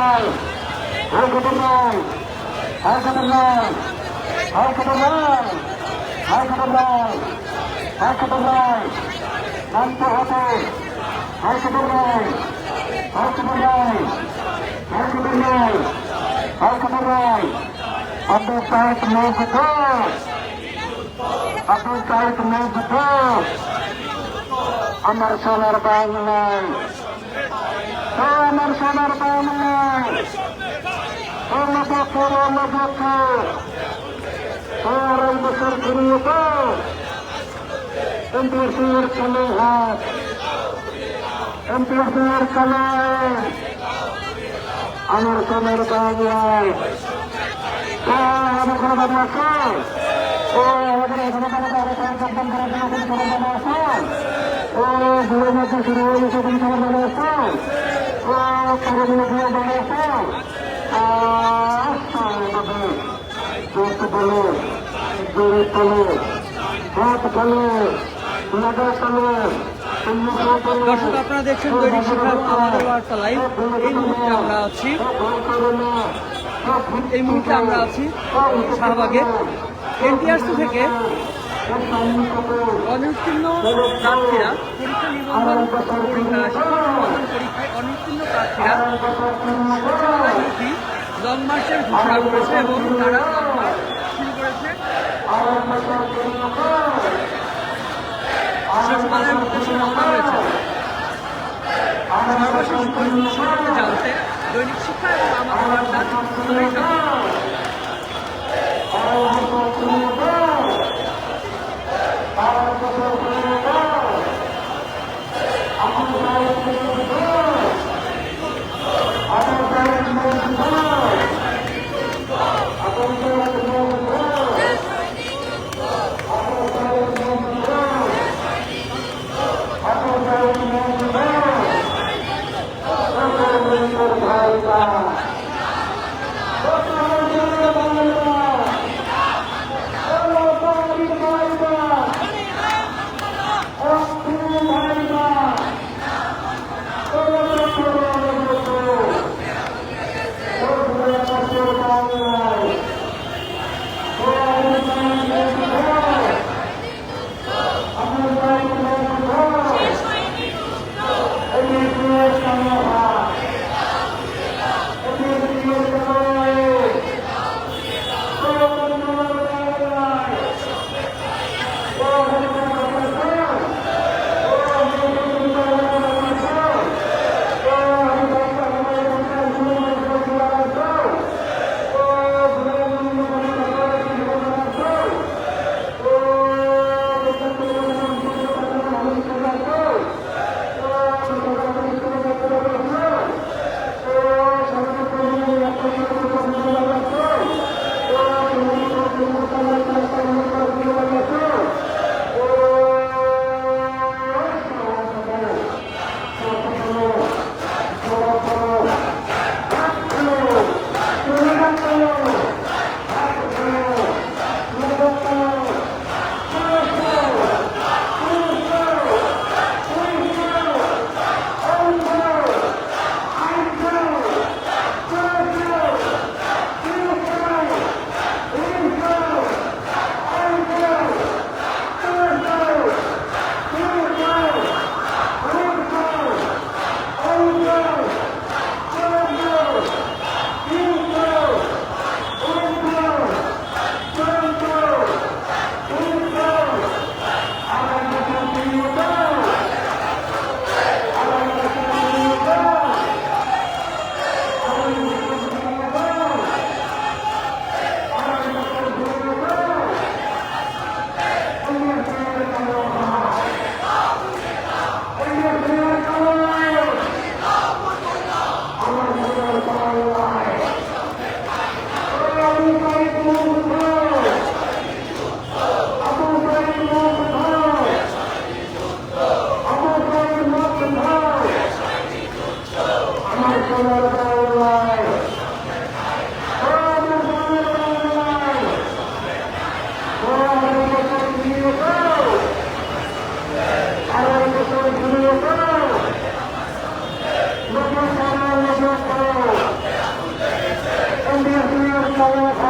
রায় হাইকোর্টের রায় হাইকোর্টের রায় হাইকোর্টের রায় হাইকোর্টের রায় হাইকোর্টের রায় মানতে হবে হাইকোর্টের রায় হাইকোর্টের রায় হাইকোর্টের রায় হাইকোর্টের রায় আব্দুল সাহেব মৌজুদ আব্দুল সাহেব মৌজুদ আমার সোনার বাংলায় আমার সোনার বাংলায় ও নবপুর ও নবপুর ও আড়াই বছর ঘুরিয়ে তো এমপিএসির কালো হাত এমপিএসির কালো আমার সোনার বাংলায় ও আমার কোনো বাড়ি আছে ও আমাদের ঘুরে মধ্যে শুরু হয়ে তুমি সবার ভালো আছো দর্শক আপনারা দেখছেন দৈনিক শিক্ষা এবং আমাদের বার্তা লাইভ এই মুহূর্তে আমরা আছি এই মুহূর্তে আমরা আছি শাহবাগে এনটিআরসি থেকে অনুত্তীর্ণ প্রার্থীরা পরীক্ষা নিবন্ধন পরীক্ষা পরীক্ষায় অনুত্তীর্ণ প্রার্থীরা সচিবালয়মুখী লং ঘোষণা করেছে এবং তারা শুরু করেছে। জানতে দৈনিক শিক্ষা এবং বার্তা। Wow. problem with that.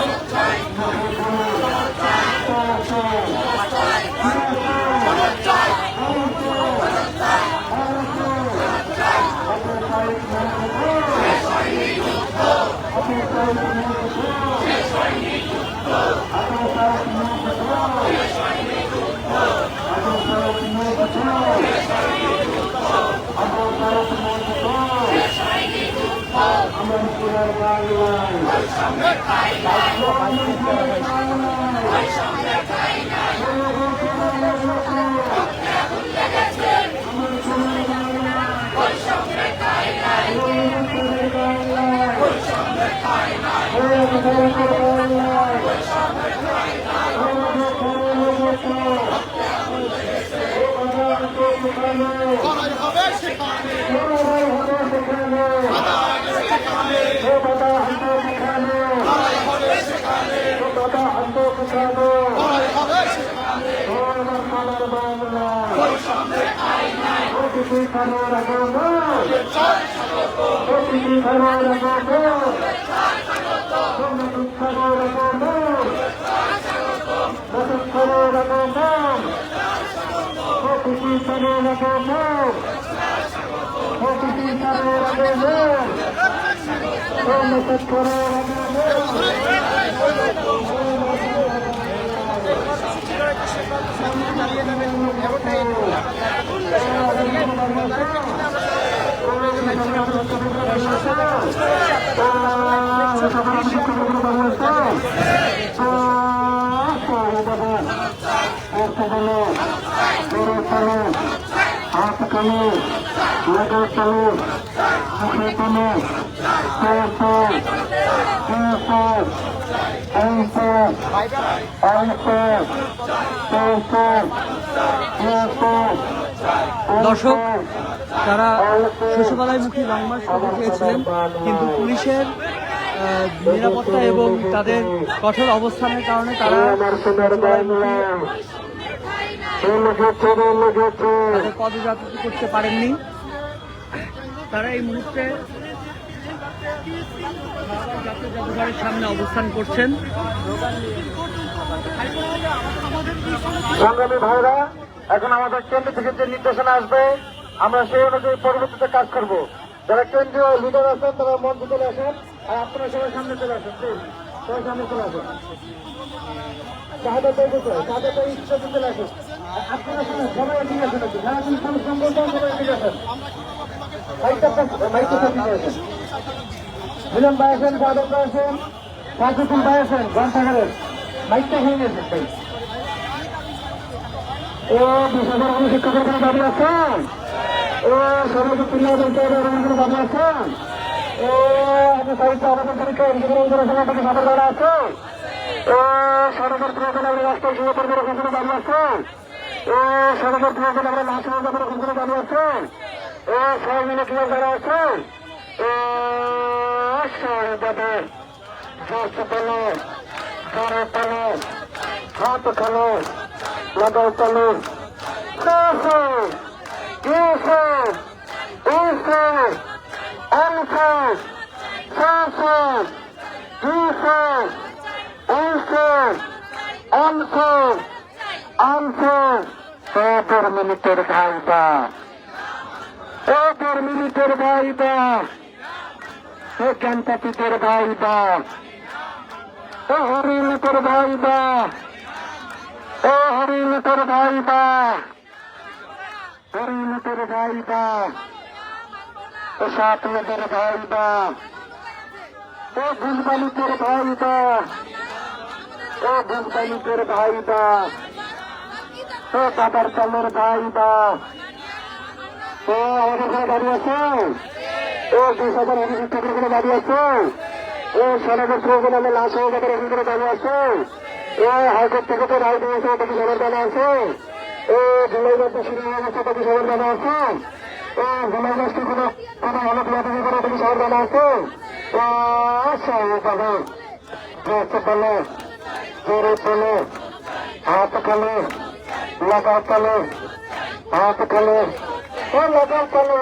লড়াই লড়াই হবে সেখানে হাত কালো লাগা কালো মুখে কালো দর্শক, তারা শশীবালাইমুখী লং মার্চ করতে চেয়েছিলেন কিন্তু পুলিশের নিরাপত্তা এবং তাদের কঠোর অবস্থানের কারণে তারা পদযাত্রা করতে পারেননি। তারা এই মুহূর্তে সামনে অবস্থান করছেন। সংগ্রামী ভাইরা, এখন আমাদের কেন্দ্র থেকে যে নির্দেশনা আসবে, আমরা সেই অনুযায়ী পরবর্তীতে কাজ করব। যারা কেন্দ্রীয় লিডার আছেন, তারা মঞ্চে চলে আসেন, আর আপনারা সবাই সামনে চলে আসেন সামনে চলে আসেন। আপনারা সবাই এগিয়ে আসেন। যারা সবাই মিলন ভাই আসেন যাদব ভাই আসেন সাজুদ্দিন ভাই আসেন, গ্রন্থাগারের মাইকটা হয়ে গেছে, ভাই। ও বিশেষজ্ঞ শিক্ষকের কোনো দাবি আছেন ও সর্বোচ্চ পঞ্চায়েতের কোনো দাবি আছেন ও আপনি সাহিত্য আবেদন পরীক্ষা, ইঞ্জিনিয়ারিং করেছেন আপনাকে সাদর করা আছে? ও সরকার প্রয়োজন আমরা রাষ্ট্রীয় সহকর্মীর কোনো দাবি আছে? ও সরকার প্রয়োজন আমরা মহাসমাজ আপনার কোনো দাবি আছে? ও, সবাই মিলে কি যারা ও সহবাদে জোশ পেল জোরে পেল হাত খেলো লাগাও তালু Yusuf Yusuf Yusuf Unfair! Fair! Unfair! Unfair! Unfair! Unfair! এদের মিনিটের ভাইবা এদের মিনিটের ভাইবা এ জ্ঞানপাতিদের ভাইবা ও হরিণীতের ভাইবা ও হরিণীতের ভাইবা হরিণীতের ভাইবা ও সাথীদের ভাইবা ও ভুলবালিতের ভাইবা ও ভুলবালিতের ভাইবা ও দাদার কালের ভাইবা ও আমাদের দাঁড়িয়ে আছে ও বিশ হাজার দাঁড়িয়ে আছে? ও সমাজের সৌগুলো আমি লাশ হয়ে যাবে আছে। ও হাইকোর্ট থেকে দিয়েছে ওটাকে সবার আছে। ও জুলাই মাসে গেছে ওটাকে সবার জানা আছে। ও হলক লাগাতে করে ওটাকে আছে। আচ্ছা হাত লাগাও চলে হাত খেলে ও চলে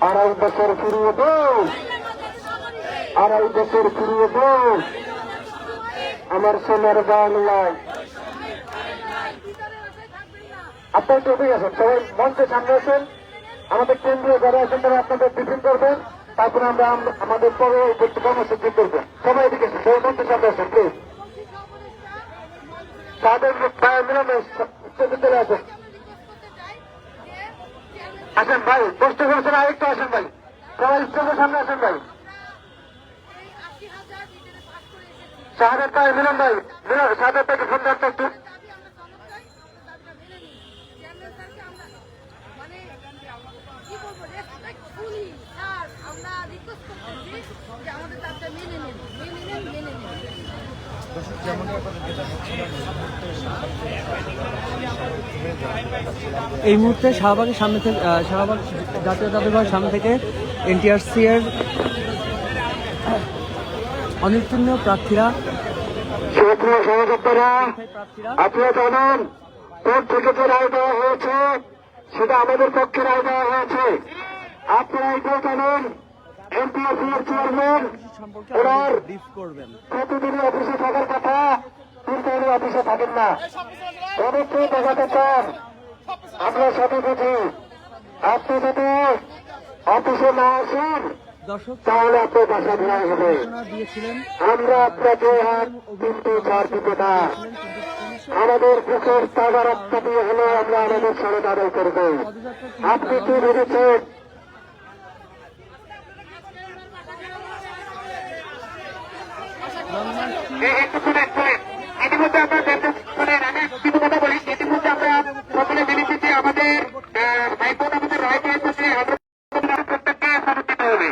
আড়াই বছর ফিরিয়ে দো আড়াই বছর ফিরিয়ে আমার সোনার বাংলায়। আপনার ঠিক আছেন, সবাই মঞ্চের সামনে আছেন। আমাদের কেন্দ্রীয় যারা আছেন তারা আপনাদের টিফিন করবেন। তারপরে আমরা আমাদের পরে কর্মসূচি করবেন সবাই এদিকে সবাই মঞ্চের সামনে আছেন প্লিজ তাদের মিলনে চলে আসেন। ভাই কষ্ট করেছেন আরেকটু আসেন ভাই। সবাই স্টেজের সামনে আসেন ভাই। শাহাদের ভাই, মিলন ভাই শাহাদের ভাইকে ফোন দেওয়ার একটু। আমরা রিকোয়েস্ট যে আমাদের মেনে মেনে মেনে এই মুহূর্তে শাহবাগের সামনে থেকে শাহবাগ জাতীয় জাদুঘরের সামনে থেকে এনটিআরসি এর অনির্তীর্ণ প্রার্থীরা সুপ্রিয় সহযোদ্ধারা প্রার্থীরা। আপনারা জানেন কোর্ট থেকে যে রায় দেওয়া হয়েছে সেটা আমাদের পক্ষে রায় দেওয়া হয়েছে। আপনারা এটাও জানেন এমপিএসসি এর চেয়ারম্যান ওনার প্রতিদিনই অফিসে থাকার কথা কিন্তু উনি অফিসে থাকেন না। অনেককে দেখাতে চান। আমরা সবই বুঝি। আপনি যদি অফিসে না আসেন তাহলে আপনার বাসা ধরা হবে। আমরা আপনাকে আর কিন্তু ছাড় দিব না। আমাদের বুকের তাজা রক্ত দিয়ে হলে আমরা আমাদের সঙ্গে আদায় করব। আপনি কি ভেবেছেন জেনেছি আমাদের হাইকোর্ট আমাদের রায় দিয়েছে যে প্রত্যেককে হবে।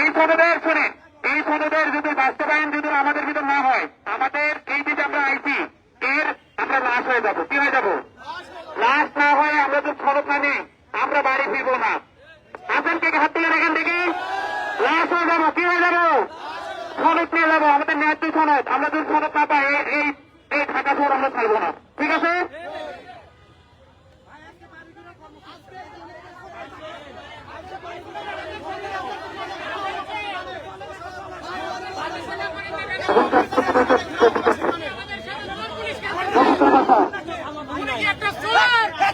এই সনদের, শুনেন, এই সনদের যদি বাস্তবায়ন যদি আমাদের ভিতর না হয়, আমাদের এই যে আমরা আইসি, এর আমরা লাশ হয়ে যাব। কি হয়ে যাব লাশ না হয়ে আমরা তো সনদ না নিই আমরা বাড়ি ফিরবো না আসেন কে হাত তুলে এখান থেকে লাশ হয়ে যাব কি হয়ে যাব সনদ নিয়ে যাব আমাদের ন্যায্য সনদ আমরা যদি সনদ না পাই, এই- এই এই ঢাকা শহর আমরা ছাড়বো না। ঠিক আছে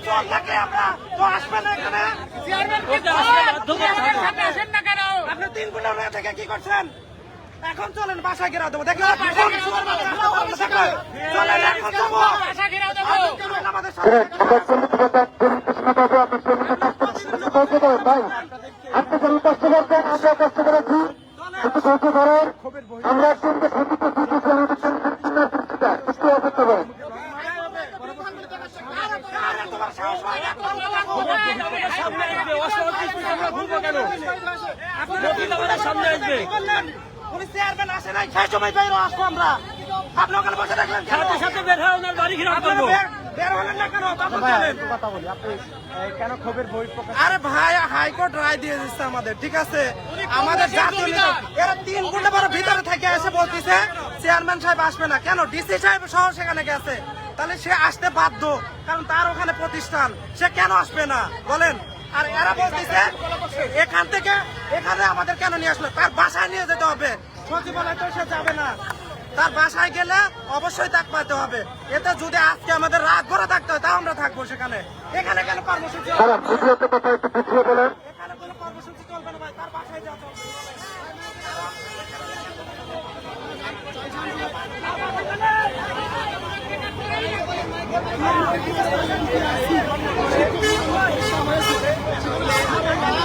চল থাকলে আমরা তো আসবে না এখানে আপনি তিন গুণা মেয়ে থেকে কি করছেন এখন চলেন বাসা ঘেরাও দেবো দেখেন আপনি যেমন কষ্ট করছেন আমরা কষ্ট করেছি একটু ধৈর্য ধরেন আমরা একজনকে ক্ষতি করছি আমাদের একটু অপেক্ষা করেন হয় সামনে আসবে উনি চেয়ারম্যান আসে নাই সেই সময় বাইরে আসব আমরা। আপনি ওখানে বসে থাকলেন সাথে সাথে বের হয়ে ওনার বাড়ি ঘিরে আপনারা বের- বের হলেন না কেন? তখন চলেন। আরে ভাই হাইকোর্ট রায় দিয়ে দিচ্ছে আমাদের ঠিক আছে? আমাদের এরা তিন ঘণ্টা পরে ভিতরে থেকে এসে বলতেছে চেয়ারম্যান সাহেব আসবে না। কেন? ডিসি সাহেব সহ সেখানে গেছে। তাহলে সে আসতে বাধ্য কারণ তার ওখানে প্রতিষ্ঠান। সে কেন আসবে না? বলেন। আর এরা বলতেছে এখান থেকে এখানে আমাদের কেন নিয়ে আসলো? তার বাসায় নিয়ে যেতে হবে। সচিবালয় তো সে যাবে না। তার বাসায় গেলে অবশ্যই তাক পাইতে হবে। এতে যদি আজকে আমাদের রাত ভরে থাকতে হয় তাও আমরা থাকব সেখানে। এখানে কেন কর্মসূচি এখানে কোনো কর্মসূচি চলবে না ভাই তার বাসায় যাওয়া চলবে।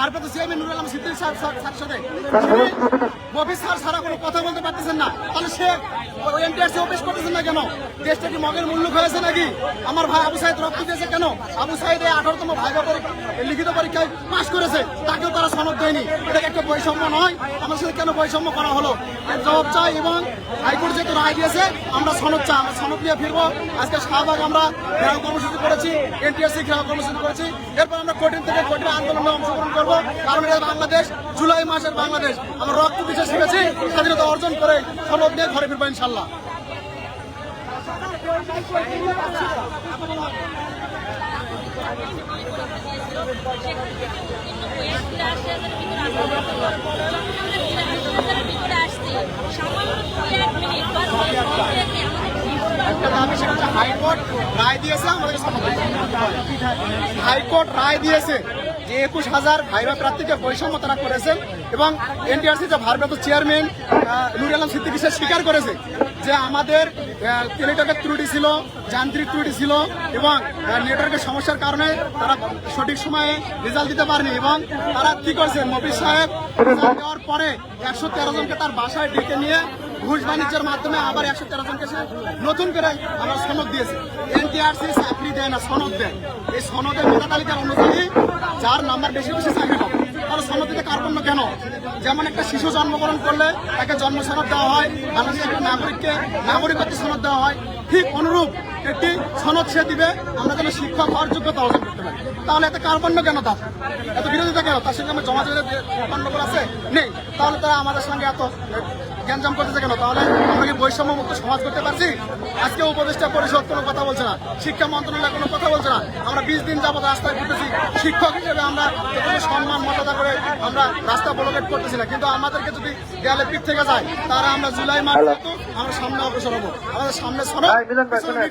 ভারপ্রাপ্ত নুরুল আলম সিদ্দিক স্যার সাথে। স্যার ছাড়া কোনো কথা বলতে পারতেছেন না। তাহলে সে এনটিআরসি অফিস করতেছেন না কেন? দেশটা কি মগের হয়েছে নাকি? আমার ভাই আবু সাইদ রক্ত দিয়েছে কেন? আবু সাইদ এই আঠারোতম ভাইবা লিখিত পরীক্ষায় করেছে। তাকেও তারা সনদ দেয়নি। এটা একটা বৈষম্য নয়। আমার সাথে কেন বৈষম্য করা হলো? জবাব চাই এবং হাইকোর্ট যেহেতু রায় দিয়েছে, আমরা সনদ চাই, আমরা সনদ নিয়ে ফিরবো। আজকে শাহবাগ আমরা ঘেরাও কর্মসূচি করেছি এনটিএসসি ঘেরাও কর্মসূচি করেছি। এরপর আমরা কঠিন থেকে কঠিন আন্দোলনে অংশগ্রহণ করব। কারণ এটা বাংলাদেশ, জুলাই মাসের বাংলাদেশ। আমরা রক্ত দিতে শিখেছি স্বাধীনতা অর্জন করে সনদ নিয়ে ঘরে ফিরবো ইনশাল্লাহ। হাইকোর্ট রায় দিয়েছে হবে। হাইকোর্ট রায় দিয়েছে। যে একুশ হাজার ভাইবা প্রার্থীকে বৈষম্য তারা করেছেন এবং এনটিআরসি যে ভারপ্রাপ্ত চেয়ারম্যান নুর আলম সিদ্দিকি সে স্বীকার করেছে যে আমাদের টেলিটকের ত্রুটি ছিল, যান্ত্রিক ত্রুটি ছিল এবং নেটওয়ার্কের সমস্যার কারণে তারা সঠিক সময়ে রেজাল্ট দিতে পারেনি এবং তারা কি করছে? মফিজ সাহেব দেওয়ার পরে একশো তেরো জনকে তার বাসায় ডেকে নিয়ে ঘুষ বাণিজ্যের মাধ্যমে আবার একশো তেরো জনকে নতুন করে আমরা সনদ দিয়েছে। এনটিআরসি চাকরি দেয় না, সনদ দেয়। এই সনদের মেধা তালিকার অনুযায়ী যার নাম্বার বেশি বেশি চাকরি পাবে। তাহলে সনদ দিতে কার্পণ্য কেন? যেমন একটা শিশু জন্মগ্রহণ করলে তাকে জন্ম সনদ দেওয়া হয় বাংলাদেশের একটা নাগরিককে নাগরিকত্ব সনদ দেওয়া হয়। ঠিক অনুরূপ একটি সনদ সে দিবে, আমরা যেন শিক্ষক হওয়ার যোগ্যতা অর্জন করতে পারি। তাহলে এত কার্পণ্য কেন তার? এত বিরোধিতা কেন? তার সঙ্গে আমার জমা জলে গন্ডগোল আছে, নেই। তাহলে তারা আমাদের সঙ্গে এত গ্যাঞ্জাম করতেছে কেন? তাহলে আমরা কি বৈষম্য মুক্ত সমাজ করতে পারছি? আজকে উপদেষ্টা পরিষদ কোনো কথা বলছে না। শিক্ষা মন্ত্রণালয় কোনো কথা বলছে না। আমরা বিশ দিন যাবত রাস্তায় ঘুরতেছি। শিক্ষক হিসেবে আমরা সম্মান মর্যাদা করে আমরা রাস্তা ব্লকেট করতেছি না। কিন্তু আমাদেরকে যদি দেয়ালে পিঠ থেকে যায় তারা আমরা জুলাই মাস কিন্তু আমরা সামনে অগ্রসর হব। আমাদের সামনে সরব মিলন ভাই,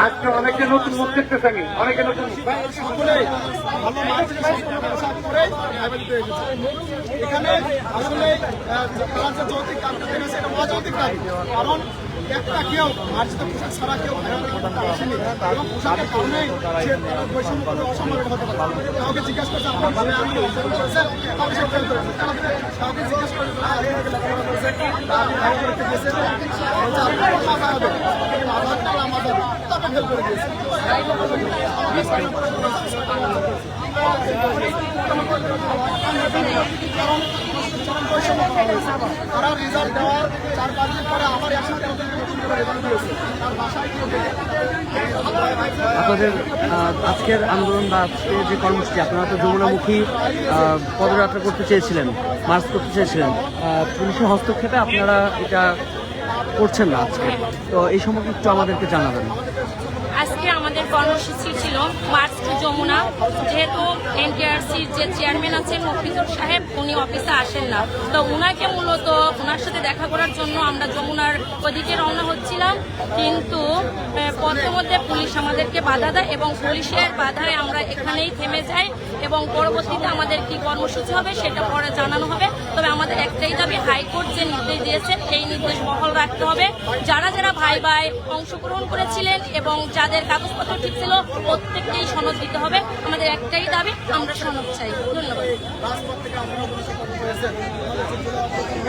আজকে অনেকে নতুন মুখ দেখতেছে আমি অনেকে নতুন এখানে আসলে আহ, ফ্রান্সের যৌক্তিক দাবি এনেছে এটা অযৌক্তিক দাবি কারণ একটা কেউ মার্জিত পোশাক ছাড়া কেউ আসেনি এবং পোশাকের কারণেই সে তার বৈষম্য করে অসম্মানিত হতে পারে কাউকে জিজ্ঞেস করছে আপনার ভাবে আমি অংশগ্রহণ করেছেন কাউকে সে ফেল করেছে কাউকে জিজ্ঞেস করে লেখাপড়া বা আপনি ভাইবা করতে আপনার মাথা হবে তাহলে আমার তাকে ফেল করে দিয়েছে তারা রেজাল্ট দেওয়ার চার পাঁচ দিন পরে আপনাদের আজকের আন্দোলন বা আজকে যে কর্মসূচি, আপনারা তো যমুনামুখী পদযাত্রা করতে চেয়েছিলেন, মার্চ করতে চেয়েছিলেন পুলিশের হস্তক্ষেপে আপনারা এটা করছেন না আজকে। তো এই সম্পর্কে একটু আমাদেরকে জানাবেন। আজকে কর্মসূচি ছিল মার্চ টু যমুনা। যেহেতু এনটিআরসির যে চেয়ারম্যান আছেন মফিজুর সাহেব, উনি অফিসে আসেন না। তো উনাকে মূলত ওনার সাথে দেখা করার জন্য আমরা যমুনার ওদিকে রওনা হচ্ছিলাম। কিন্তু পথে মধ্যে পুলিশ আমাদেরকে বাধা দেয় এবং পুলিশের বাধায় আমরা এখানেই থেমে যাই। এবং পরবর্তীতে আমাদের কি কর্মসূচি হবে সেটা পরে জানানো হবে। তবে আমাদের একটাই দাবি, হাইকোর্ট যে নির্দেশ দিয়েছে, সেই নির্দেশ বহাল রাখতে হবে। যারা যারা ভাই ভাই অংশগ্রহণ করেছিলেন এবং যাদের কাগজপত্র ঠিক ছিল, প্রত্যেককেই সনদ দিতে হবে। আমাদের একটাই দাবি, আমরা সনদ চাই। ধন্যবাদ।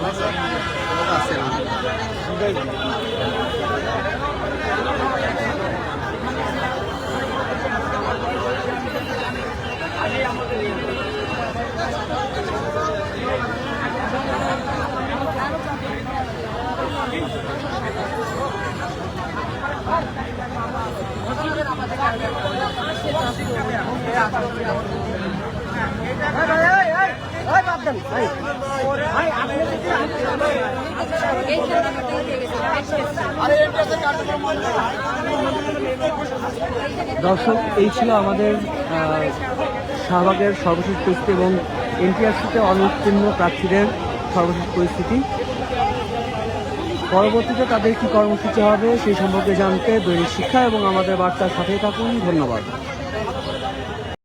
শেষ দর্শক, এই ছিল আমাদের শাহবাগের সর্বশেষ পরিস্থিতি এবং এনটিআরসিতে অনুত্তীর্ণ প্রার্থীদের সর্বশেষ পরিস্থিতি। পরবর্তীতে তাদের কী কর্মসূচি হবে সেই সম্পর্কে জানতে দৈনিক শিক্ষা এবং আমাদের বার্তার সাথেই থাকুন। ধন্যবাদ।